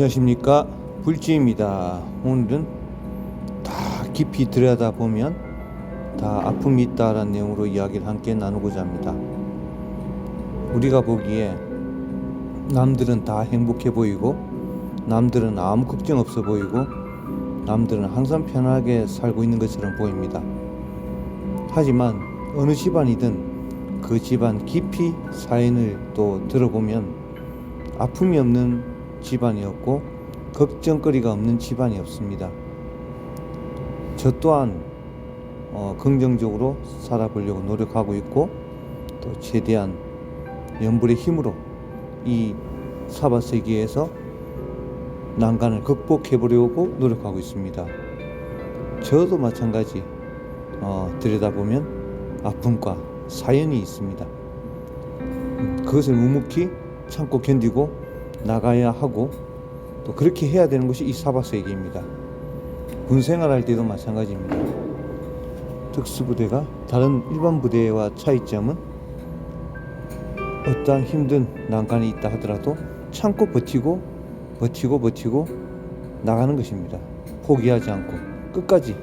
안녕하십니까. 불지입니다. 오늘은 다 깊이 들여다 보면 다 아픔이 있다라는 내용으로 이야기를 함께 나누고자 합니다. 우리가 보기에 남들은 다 행복해 보이고 남들은 아무 걱정 없어 보이고 남들은 항상 편하게 살고 있는 것처럼 보입니다. 하지만 어느 집안이든 그 집안 깊이 사연을 또 들어보면 아픔이 없는 집안이었고 걱정거리가 없는 집안이 없습니다. 저 또한 어, 긍정적으로 살아보려고 노력하고 있고 또 최대한 연불의 힘으로 이 사바 세계에서 난간을 극복해 보려고 노력하고 있습니다. 저도 마찬가지 어, 들여다보면 아픔과 사연이 있습니다. 음, 그것을 묵묵히 참고 견디고 나가야 하고 또 그렇게 해야 되는 것이 이 사바세계입니다. 군 생활할 때도 마찬가지입니다. 특수부대가 다른 일반 부대와 차이점은 어떠한 힘든 난간이 있다 하더라도 참고 버티고 버티고 버티고 나가는 것입니다. 포기하지 않고 끝까지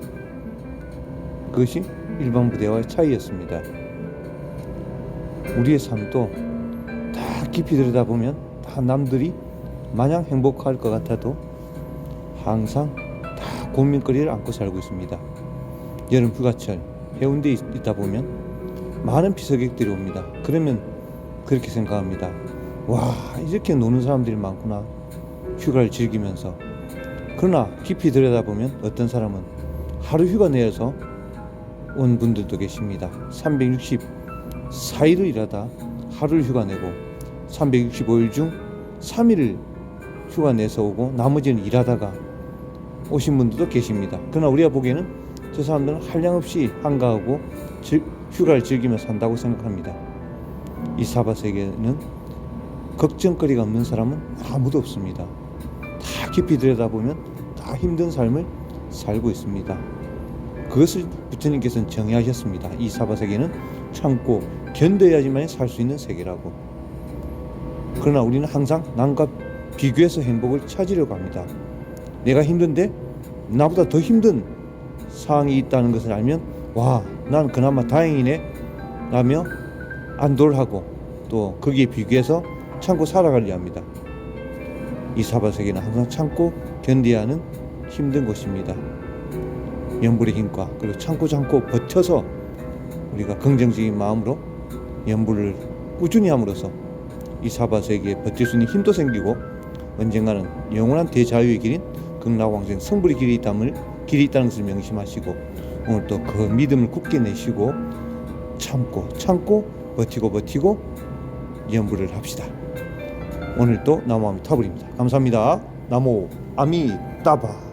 그것이 일반 부대와의 차이였습니다. 우리의 삶도 다 깊이 들여다보면 다 남들이 마냥 행복할 것 같아도 항상 다 고민거리를 안고 살고 있습니다. 여름 휴가철 해운대에 있- 있다 보면 많은 피서객들이 옵니다. 그러면 그렇게 생각합니다. 와 이렇게 노는 사람들이 많구나 휴가를 즐기면서 그러나 깊이 들여다보면 어떤 사람은 하루 휴가 내서 온 분들도 계십니다. 364일을 일하다 하루를 휴가 내고 365일 중 3일을 휴가 내서 오고 나머지는 일하다가 오신 분들도 계십니다. 그러나 우리가 보기에는 저 사람들은 한량없이 한가하고 즐- 휴가를 즐기며 산다고 생각합니다. 이 사바 세계는 걱정거리가 없는 사람은 아무도 없습니다. 다 깊이 들여다보면 다 힘든 삶을 살고 있습니다. 그것을 부처님께서는 정의하셨습니다. 이 사바 세계는 참고 견뎌야지만 살 수 있는 세계라고. 그러나 우리는 항상 남과 비교해서 행복을 찾으려고 합니다. 내가 힘든데 나보다 더 힘든 상황이 있다는 것을 알면 와, 난 그나마 다행이네 라며 안도를 하고 또 거기에 비교해서 참고 살아가려 합니다. 이 사바세계는 항상 참고 견뎌야 하는 힘든 곳입니다. 연불의 힘과 그리고 참고 참고 버텨서 우리가 긍정적인 마음으로 연불을 꾸준히 함으로써 이 사바세계에 버틸 수 있는 힘도 생기고 언젠가는 영원한 대자유의 길인 극락왕생 성불의 길이 있다는, 길이 있다는 것을 명심하시고 오늘 또그 믿음을 굳게 내시고 참고 참고 버티고 버티고 연불을 합시다. 오늘 또 나무 아미 타불입니다. 감사합니다. 나무 아미 따바.